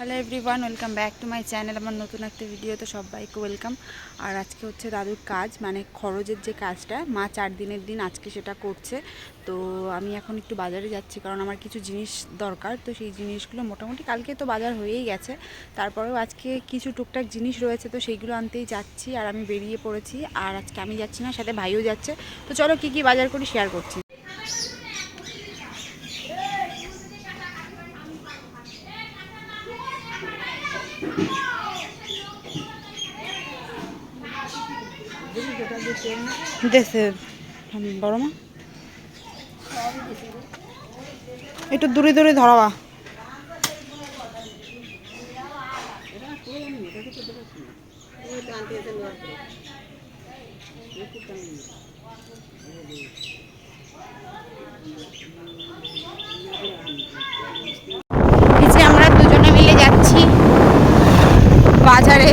Hello everyone welcome back to my channel আমার নতুন একটা ভিডিওতে সবাইকে ওয়েলকাম আর আজকে হচ্ছে দাদুর কাজ মানে খরচের যে কাজটা, মা চার দিনের দিন আজকে সেটা করছে। তো আমি এখন একটু বাজারে যাচ্ছি, কারণ আমার কিছু জিনিস দরকার। তো সেই জিনিসগুলো মোটামুটি কালকে তো বাজার হয়েই গেছে। তারপরেও আজকে কিছু টুকটাক জিনিস রয়েছে, তো সেইগুলো আনতেই যাচ্ছি। আর আমি বেরিয়ে পড়েছি, আর আজকে আমি যাচ্ছি না, সাথে ভাইও যাচ্ছে। তো চলো কী কী বাজার করি শেয়ার করছি। দেশে বড় মা একটু দূরে দূরে ধরাবা আমরা দুজনে মিলে যাচ্ছি বাজারে।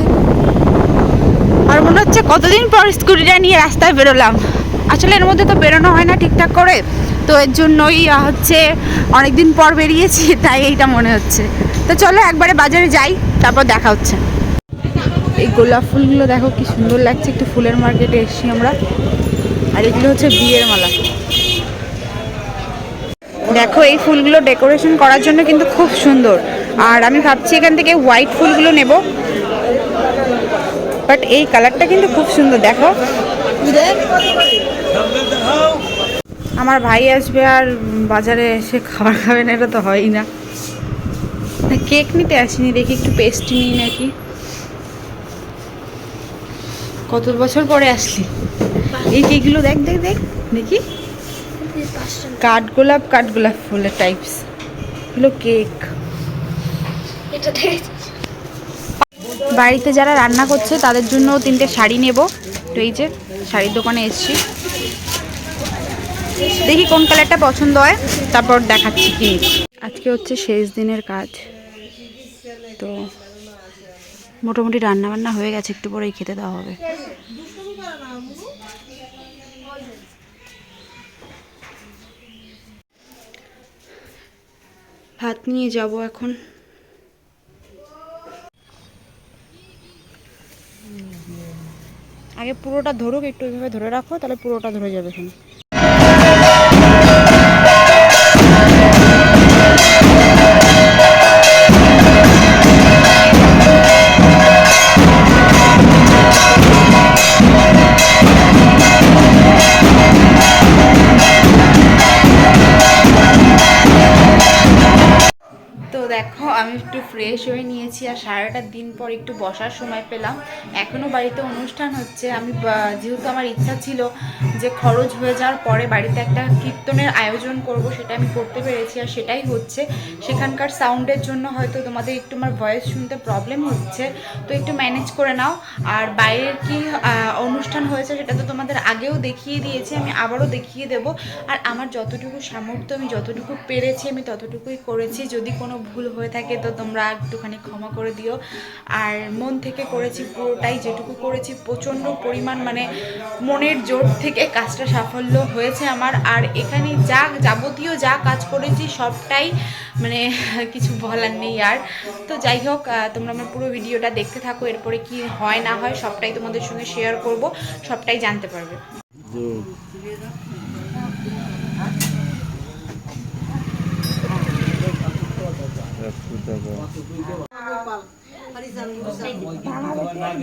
মনে হচ্ছে কতদিন পর স্কুটিটা নিয়ে রাস্তায় বেরোলাম। আসলে এর মধ্যে তো বেরোনো হয় না ঠিকঠাক করে। তো এর জন্যই হচ্ছে অনেকদিন পর বেরিয়েছি, তাই এইটা মনে হচ্ছে। তো চলো একবারে বাজারে যাই, তারপর দেখা হচ্ছে। এই গোলাপ ফুলগুলো দেখো কি সুন্দর লাগছে, একটু ফুলের মার্কেটে এসেছি আমরা। আর এগুলো হচ্ছে বিয়ের মালা। দেখো, এই ফুলগুলো ডেকোরেশন করার জন্য কিন্তু খুব সুন্দর। আর আমি ভাবছি এখান থেকে হোয়াইট ফুলগুলো নেব। বাট এই কালারটা কিন্তু খুব সুন্দর, দেখো। আমার ভাই আসবে আর বাজারে এসে খাবার খাবেন এটা তো হয়ই না। কেক নিতে আসিনি, দেখি একটু পেস্ট নিই নাকি। কত বছর পরে আসলি? এই কেকগুলো দেখ দেখ দেখ, দেখি। কাঠগোলাপ কাঠগোলাপ ফুলের টাইপস এগুলো কেক। এটা বাড়িতে যারা রান্না করছে, তাদের জন্য তিনটে শাড়ি নেব। তো এই যে, শাড়ির দোকানে এসছি। দেখি কোন কালারটা পছন্দ হয়, তারপর দেখাচ্ছি কি। আজকে হচ্ছে শেষ দিনের কাজ। তো মোটামুটি রান্না বান্না হয়ে গেছে, একটু পরেই খেতে দেওয়া হবে। ভাত নিয়ে যাব এখন। আগে পুরোটা ধরুক একটু এইভাবে ধরে রাখো তাহলে পুরোটা ধরে যাবে এখানে। দেখো, আমি একটু ফ্রেশ হয়ে নিয়েছি আর সারাটা দিন পর একটু বসার সময় পেলাম। এখনও বাড়িতে অনুষ্ঠান হচ্ছে। আমি যেহেতু আমার ইচ্ছা ছিল যে খরচ হয়ে যাওয়ার পরে বাড়িতে একটা কীর্তনের আয়োজন করব, সেটা আমি করতে পেরেছি আর সেটাই হচ্ছে। সেখানকার সাউন্ডের জন্য হয়তো তোমাদের একটু আমার ভয়েস শুনতে প্রবলেম হচ্ছে। তো একটু ম্যানেজ করে নাও। আর বাইরের কি অনুষ্ঠান হয়েছে সেটা তো তোমাদের আগেও দেখিয়ে দিয়েছি, আমি আবারও দেখিয়ে দেব। আর আমার যতটুকু সামর্থ্য, আমি যতটুকু পেরেছি, আমি ততটুকুই করেছি। যদি কোনো ভুল হয়ে থাকে, তো তোমরা একটুখানি ক্ষমা করে দিও। আর মন থেকে করেছি পুরোটাই যেটুকু করেছি, প্রচণ্ড পরিমাণ মানে মনের জোর থেকে কাজটা সাফল্য হয়েছে আমার। আর এখানে যা যাবতীয় যা কাজ করেছি, সবটাই মানে কিছু বলার নেই আর। তো যাই হোক তোমরা আমার পুরো ভিডিওটা দেখতে থাকো, এরপরে কি হয় না হয় সবটাই তোমাদের সঙ্গে শেয়ার করব, সবটাই জানতে পারবে।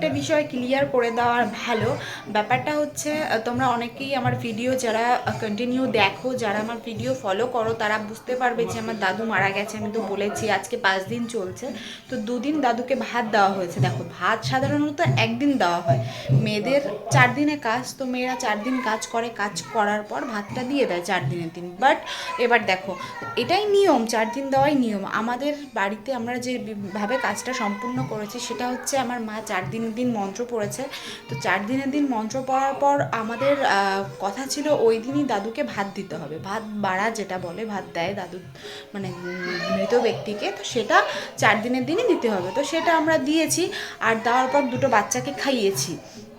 একটা বিষয় ক্লিয়ার করে দেওয়ার ভালো। ব্যাপারটা হচ্ছে তোমরা অনেকেই আমার ভিডিও যারা কন্টিনিউ দেখো, যারা আমার ভিডিও ফলো করো, তারা বুঝতে পারবে যে আমার দাদু মারা গেছে, আমি তো বলেছি, আজকে পাঁচ দিন চলছে। তো দুদিন দাদুকে ভাত দেওয়া হয়েছে। দেখো, ভাত সাধারণত একদিন দেওয়া হয়। মেয়েদের চার দিনে কাজ, তো মেয়েরা চার দিন কাজ করে, কাজ করার পর ভাতটা দিয়ে দেয় চার দিনের দিন। বাট এবার দেখো, এটাই নিয়ম, চার দিন দেওয়াই নিয়ম। আমাদের বাড়িতে আমরা যেভাবে কাজটা সম্পূর্ণ করেছি, সেটা হচ্ছে আমার মা চার দিন দিন মন্ত্র পড়েছে। তো চার দিনের দিন মন্ত্র পড়ার পর আমাদের কথা ছিল ওই দিনই দাদুকে ভাত দিতে হবে। ভাত বাড়া যেটা বলে, ভাত দেয় দাদু মানে মৃত ব্যক্তিকে। তো সেটা চার দিনের দিনই দিতে হবে। তো সেটা আমরা দিয়েছি, আর দেওয়ার পর দুটো বাচ্চাকে খাইয়েছি।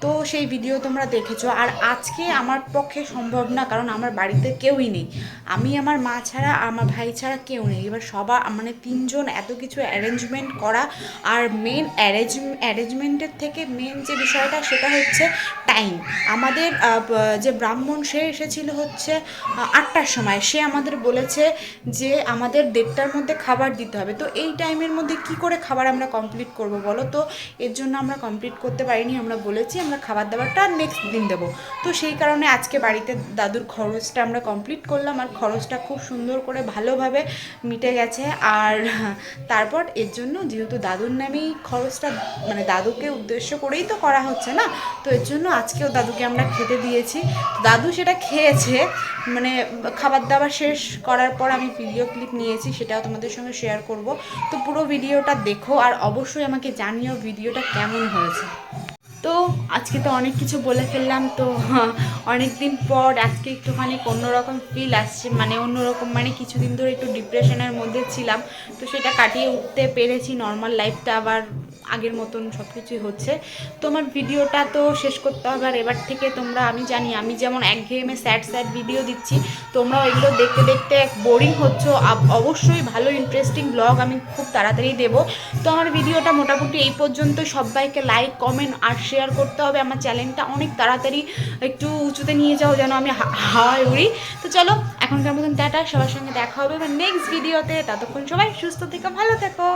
তো সেই ভিডিও তোমরা দেখেছ। আর আজকে আমার পক্ষে সম্ভব না, কারণ আমার বাড়িতে কেউই নেই। আমি আমার মা ছাড়া আমার ভাই ছাড়া কেউ নেই। এবার সবার মানে তিনজন এত কিছু অ্যারেঞ্জমেন্ট করা, আর মেন অ্যারেঞ্জ অ্যারেঞ্জমেন্টের থেকে মেন যে বিষয়টা, সেটা হচ্ছে টাইম আমাদের যে ব্রাহ্মণ, সে এসেছিল হচ্ছে আটটার সময়। সে আমাদের বলেছে যে আমাদের দেড়টার মধ্যে খাবার দিতে হবে। তো এই টাইমের মধ্যে কি করে খাবার আমরা কমপ্লিট করব বলো তো? এর জন্য আমরা কমপ্লিট করতে পারিনি, আমরা বলেছি আমরা খাবার দাবারটা নেক্সট দিন দেবো। তো সেই কারণে আজকে বাড়িতে দাদুর খরচটা আমরা কমপ্লিট করলাম আর খরচটা খুব সুন্দর করে ভালোভাবে মিটে গেছে। আর তারপর এর জন্য যেহেতু দাদুর নামেই খরচটা মানে দাদুকে উদ্দেশ্য করেই তো করা হচ্ছে না, তো এর জন্য আজকেও দাদুকে আমরা খেতে দিয়েছি। দাদু সেটা খেয়েছে মানে খাবার দাবার শেষ করার পর আমি ভিডিও ক্লিপ নিয়েছি, সেটাও তোমাদের সঙ্গে শেয়ার করব। তো পুরো ভিডিওটা দেখো আর অবশ্যই আমাকে জানিও ভিডিওটা কেমন হয়েছে। তো আজকে তো অনেক কিছু বলে ফেললাম, তো অনেক দিন পর আজকে একটুখানি অন্যরকম ফিল আসছে মানে অন্যরকম মানে কিছুদিন ধরে একটু ডিপ্রেশনের মধ্যে ছিলাম, তো সেটা কাটিয়ে উঠতে পেরেছি নর্মাল লাইফটা আবার আগের মতন সব কিছুই হচ্ছে। তোমার ভিডিওটা তো শেষ করতে হবে আর এবার থেকে তোমরা, আমি জানি, আমি যেমন একঘেয়েমে স্যাড স্যাড ভিডিও দিচ্ছি তোমরা এগুলো দেখতে দেখতে এক বোরিং হচ্ছ অবশ্যই ভালো ইন্টারেস্টিং ব্লগ আমি খুব তাড়াতাড়ি দেবো। তো আমার ভিডিওটা মোটামুটি এই পর্যন্ত। সবাইকে লাইক কমেন্ট আর শেয়ার করতে হবে। আমার চ্যানেলটা অনেক তাড়াতাড়ি একটু উঁচুতে নিয়ে যাও যেন আমি হাওয়ায় উড়ি। তো চলো, এখনকার মতন টাটা, সবার সঙ্গে দেখা হবে এবার নেক্সট ভিডিওতে ততক্ষণ সবাই সুস্থ থেকো, ভালো থেকো।